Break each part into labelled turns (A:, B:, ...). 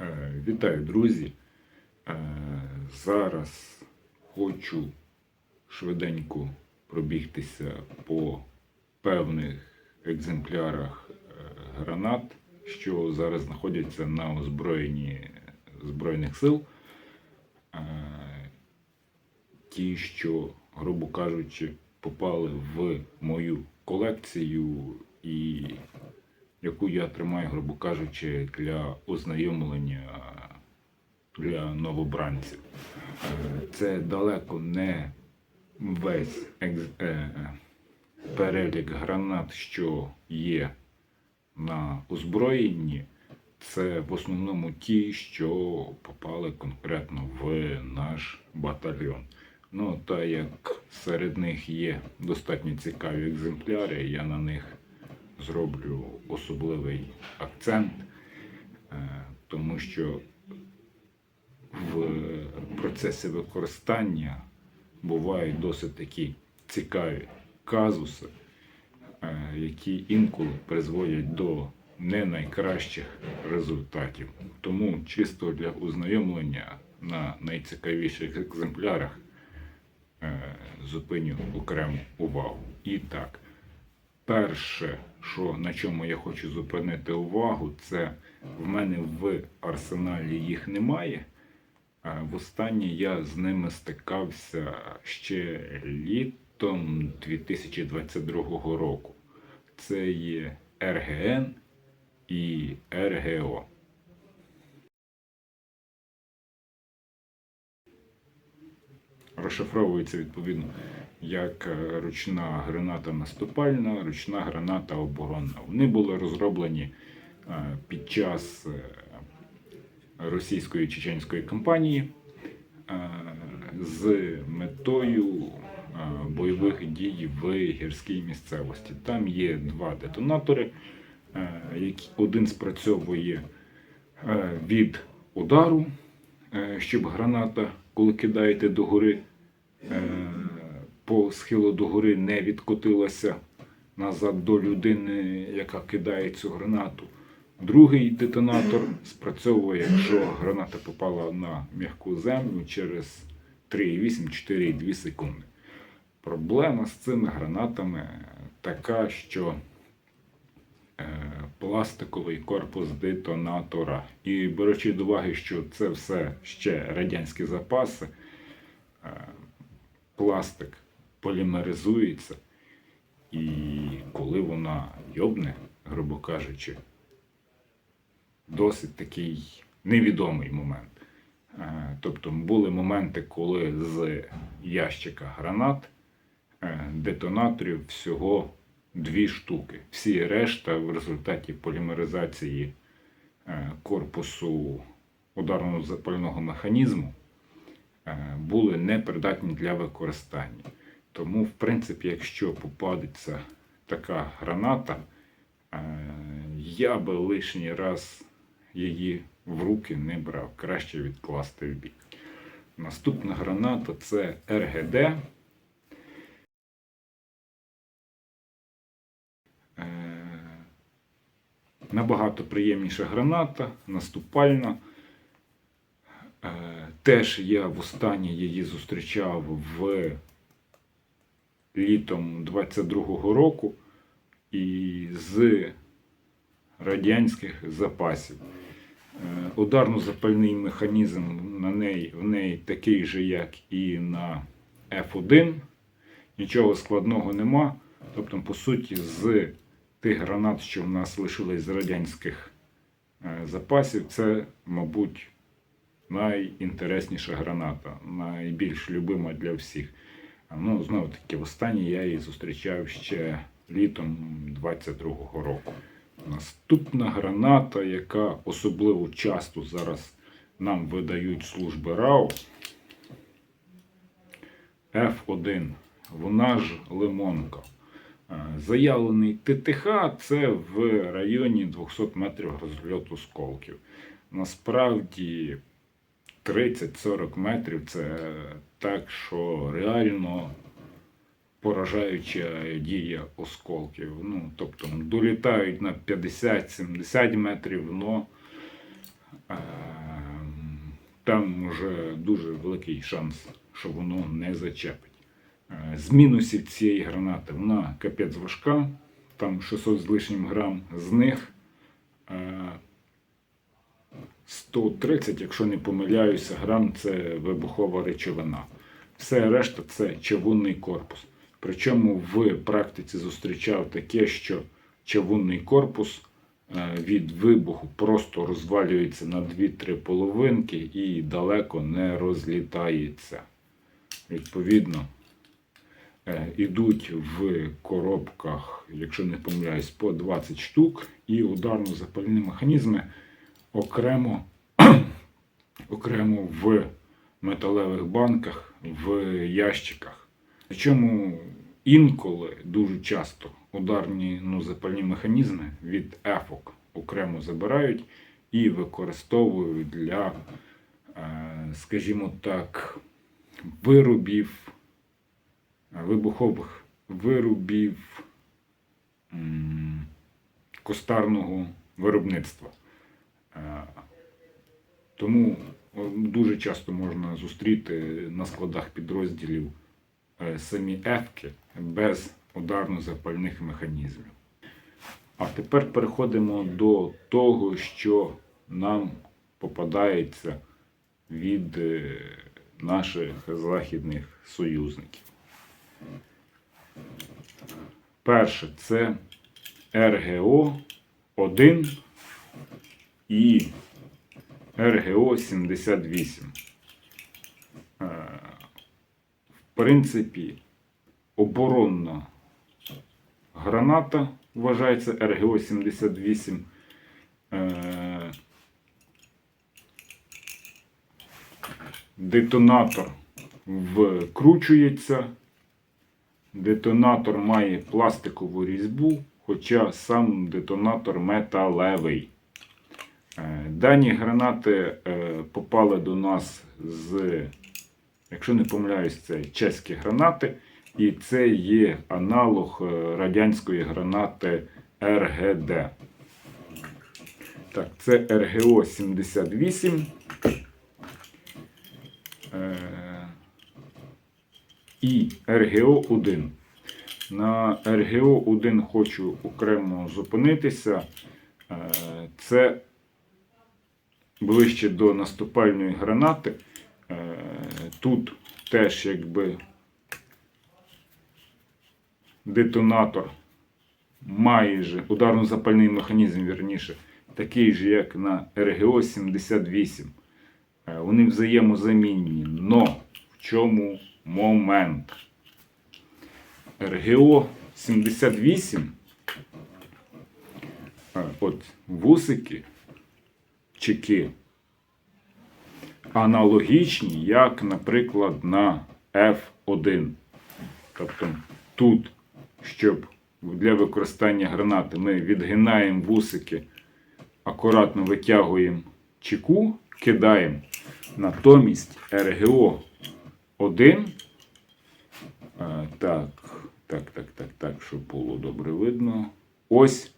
A: Е, Вітаю, друзі. Е, Зараз хочу швиденько пробігтися по певних екземплярах е, гранат, що зараз знаходяться на озброєнні Збройних сил. Ті, що, грубо кажучи, попали в мою колекцію і яку я тримаю, грубо кажучи, для ознайомлення для новобранців. Е, Це далеко не весь е, е, перелік гранат, що є на озброєнні. Це в основному ті, що попали конкретно в наш батальйон. Ну, та як серед них є достатньо цікаві екземпляри, я на них зроблю особливий акцент, е, тому що в процесі використання бувають досить такі цікаві казуси, е, які інколи призводять до не найкращих результатів. Тому чисто для ознайомлення на найцікавіших екземплярах е, зупиню окрему увагу. І так, перше, що, на чому я хочу зупинити увагу, це в мене в арсеналі їх немає. Востаннє я з ними стикався ще літом 2022 року. Це є РГН і РГО. Розшифровується відповідно як е, ручна граната наступальна, ручна граната оборонна. Вони були розроблені е, під час е, російської чеченської кампанії з метою бойових дій в гірській місцевості. Там є два детонатори, які один спрацьовує від удару, щоб граната, коли кидаєте догори, по схилу догори не відкотилася назад до людини, яка кидає цю гранату. Другий детонатор спрацьовує, якщо граната попала на м'яку землю через 3,8-4,2 секунди. Проблема з цими гранатами така, що е, пластиковий корпус детонатора. І беручи до уваги, що це все ще радянські запаси, е, пластик полімеризується, і коли вона йобне, грубо кажучи, досить такий невідомий момент. Е, Тобто були моменти, коли з ящика гранат е, детонаторів всього дві штуки. Всі решта в результаті полімеризації е, корпусу ударного запального механізму були непридатні для використання. Тому, в принципі, якщо попадеться така граната, е, я би лишній раз її в руки не брав, краще відкласти в бік. Наступна граната це РГД. Е, Набагато приємніша граната, наступальна. Е, Теж я востаннє її зустрічав в літом 22-го року і з радянських запасів. Е, Ударно-запальний механізм на неї, в неї такий же, як і на F1. Нічого складного нема. Тобто, по суті, з тих гранат, що в нас лишились з радянських е, запасів, це, мабуть, найінтересніша граната, найбільш любима для всіх. Ну, знову таки, востаннє я її зустрічав ще літом 22-го року. Наступна граната, яка особливо часто зараз нам видають служби РАО, F1. Вона ж лимонка. Заявлений ТТХ це в районі 200 метрів розльоту сколків. Насправді 30-40 метрів це так, що реально поражаюча дія осколків. Ну, тобто долітають на 50-70 метрів, но е, там вже дуже великий шанс, що воно не зачепить. Е, З мінусів цієї гранати вона капець важка, там 600 з лишнім грам, з них е, 130, якщо не помиляюся, грам це вибухова речовина. Все решта це чавунний корпус. Причому в практиці зустрічав таке, що чавунний корпус е, від вибуху просто розвалюється на 2-3 половинки і далеко не розлітається. Відповідно, е, ідуть в коробках, якщо не помиляюсь, по 20 штук, і ударно-запальні механізми окремо, окремо в металевих банках, в ящиках. Причому інколи дуже часто ударні ну, запальні механізми від ефок окремо забирають і використовують для, е, скажімо так, виробів, е, вибухових виробів костарного виробництва. Е, Тому дуже часто можна зустріти на складах підрозділів е, самі ефки без ударно-запальних механізмів. А тепер переходимо до того, що нам попадається від е, наших західних союзників. Перше це РГО 1 і РГО 78. Е, В принципі, оборонна граната вважається РГО 78. Е, Детонатор вкручується. Детонатор має пластикову різьбу, хоча сам детонатор металевий. Е, Дані гранати е, попали до нас з, якщо не помиляюсь, це чеські гранати. І це є аналог е, радянської гранати РГД. Так, це РГО 78. Е, І РГО 1. На РГО 1 хочу окремо зупинитися. Це ближче до наступальної гранати. Е, Тут теж якби детонатор майже ударно-запальний механізм, вірніше, такий же, як на РГО 78. Е, Вони взаємозамінні. Но в чому момент? РГО 78. е, От вусики, чеки аналогічні, як, наприклад, на F1. Тобто тут, щоб для використання гранати ми відгинаємо вусики, акуратно витягуємо чеку, кидаємо. Натомість РГО 1. е, Так, так, так, так, так, щоб було добре видно. Ось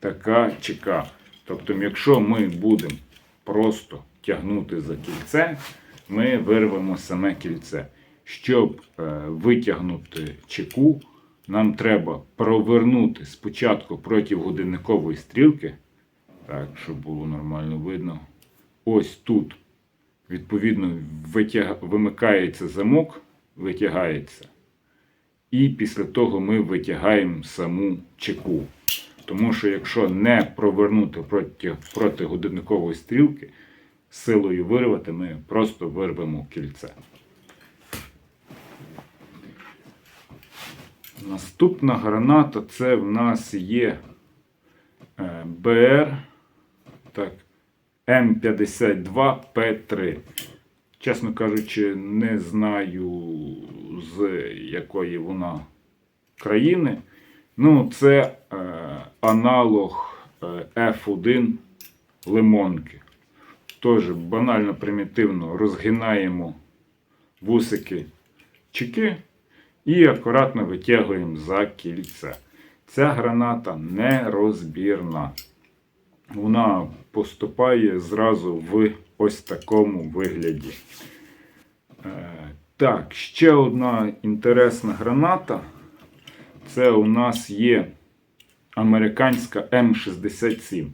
A: така чека. Тобто, якщо ми будемо просто тягнути за кільце, ми вирвемо саме кільце. Щоб е, витягнути чеку, нам треба провернути спочатку проти годинникової стрілки, так, щоб було нормально видно. Ось тут, відповідно, витяг... вимикається замок, витягається. І після того ми витягаємо саму чеку. Тому що якщо не провернути проти, проти годинникової стрілки, силою вирвати, ми просто вирвемо кільце. Наступна граната це в нас є е, БР так, М52П3. Чесно кажучи, не знаю з якої вона країни. Ну, це е, аналог е, F1 лимонки. Тож банально примітивно розгинаємо вусики чеки і акуратно витягуємо за кільце. Ця граната нерозбірна. Вона поступає зразу в ось такому вигляді. Е, Так, ще одна інтересна граната. Це у нас є американська М67.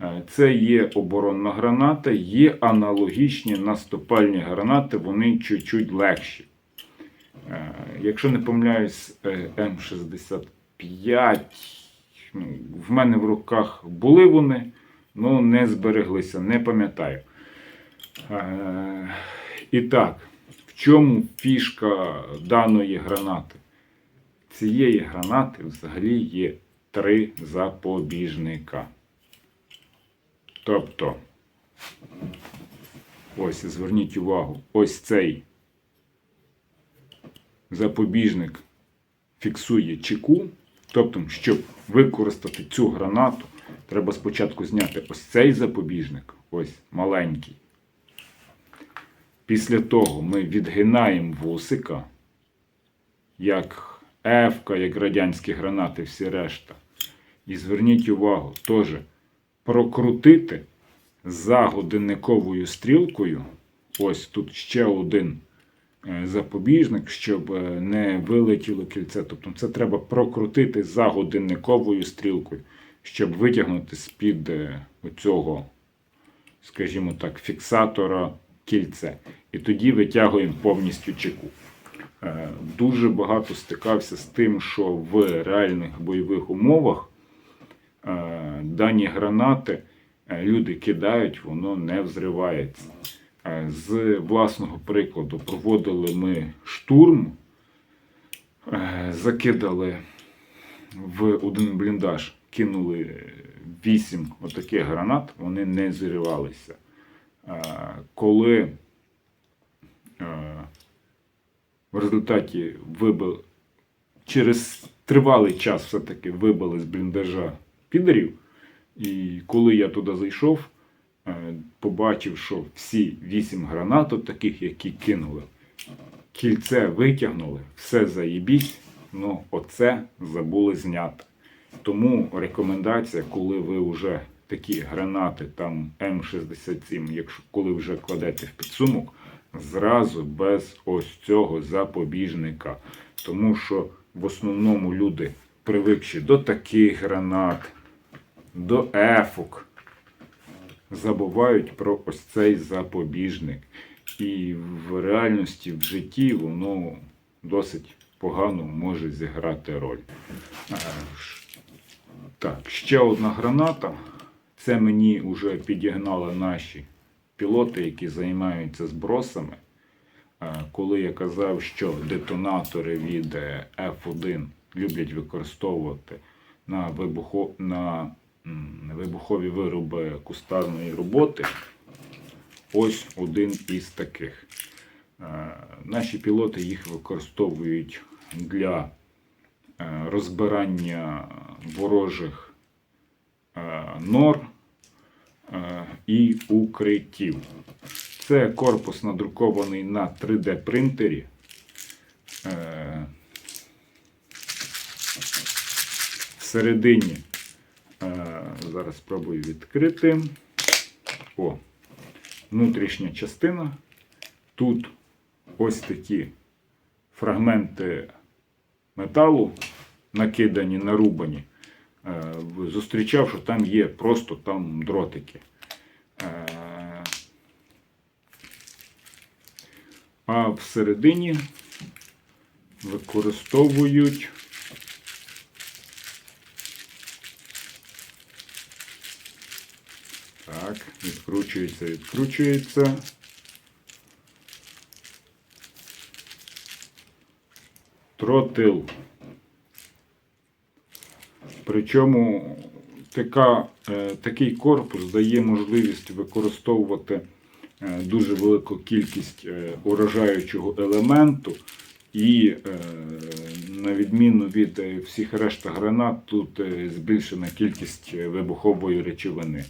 A: Е, Це є оборонна граната, є аналогічні наступальні гранати, вони чуть-чуть легші. Е, Якщо не помиляюсь, е, М65, ну, в мене в руках були вони, але не збереглися, не пам'ятаю. І так, в чому фішка даної гранати? Цієї гранати взагалі є три запобіжника. Тобто, ось зверніть увагу, ось цей запобіжник фіксує чеку. Тобто, щоб використати цю гранату, треба спочатку зняти ось цей запобіжник, ось маленький. Після того ми відгинаємо вусика, як Ефка, як радянські гранати, всі решта. І зверніть увагу, теж прокрутити за годинниковою стрілкою. Ось тут ще один е, запобіжник, щоб е, не вилетіло кільце. Тобто це треба прокрутити за годинниковою стрілкою, щоб витягнути з-під е, оцього, скажімо так, фіксатора кільце. І тоді витягуємо повністю чеку. Дуже багато стикався з тим, що в реальних бойових умовах дані гранати е, люди кидають, воно не взривається. Е, З власного прикладу проводили ми штурм, е, закидали в один бліндаж, кинули вісім отаких гранат, вони не зривалися. Е, Коли е, в результаті вибив через тривалий час все-таки вибили з бліндажа підерів. І коли я туди зайшов, е, побачив, що всі вісім гранат, таких, які кинули, кільце витягнули, все заєбісь, ну оце забули зняти. Тому рекомендація, коли ви вже такі гранати, там М67, якщо коли вже кладете в підсумок, зразу без ось цього запобіжника. Тому що в основному люди привикші до таких гранат, до ефок, забувають про ось цей запобіжник. І в реальності, в житті воно досить погано може зіграти роль. Е, Так, ще одна граната. Це мені вже підігнали наші пілоти, які займаються збросами. Е, Коли я казав, що детонатори від е, F1 люблять використовувати на, вибухо... на вибухові вироби кустарної роботи, ось один із таких. Е, Наші пілоти їх використовують для е, розбирання ворожих е, нор і укриттів. Це корпус надрукований на 3D принтері. Е, Всередині зараз спробую відкрити. О, внутрішня частина. Тут ось такі фрагменти металу накидані, нарубані. Е, Зустрічав, що там є просто там дротики. Е, А всередині використовують так, відкручується, відкручується. Тротил. Причому така, е, такий корпус дає можливість використовувати е, дуже велику кількість е, уражаючого елементу. І на відміну від всіх решта гранат, тут збільшена кількість вибухової речовини.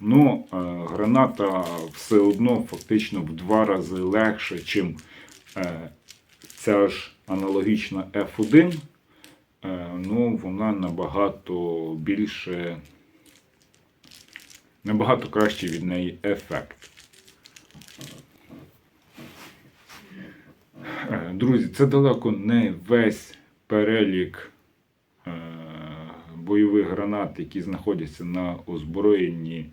A: Ну, е, граната все одно фактично в два рази легша, чим е, ця ж аналогічна F1. Е, ну, вона набагато більше набагато кращий від неї ефект. Друзі, це далеко не весь перелік бойових гранат, які знаходяться на озброєнні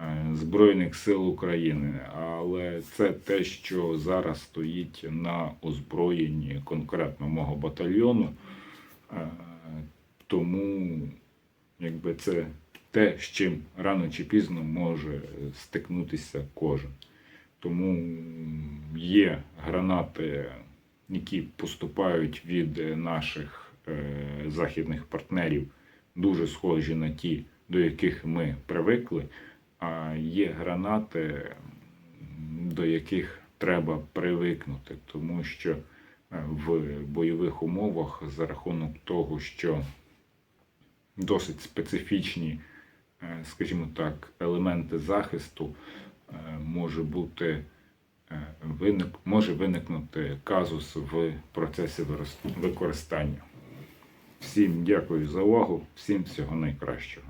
A: е, Збройних сил України. Але це те, що зараз стоїть на озброєнні конкретно мого батальйону. Е, Тому якби це те, з чим рано чи пізно може стикнутися кожен. Тому є гранати, які поступають від наших е, західних партнерів, дуже схожі на ті, до яких ми привикли. А є гранати, до яких треба привикнути, тому що е, в бойових умовах за рахунок того, що досить специфічні, е, скажімо так, елементи захисту, е, може бути виник, може виникнути казус в процесі використання. Всім дякую за увагу, всім всього найкращого.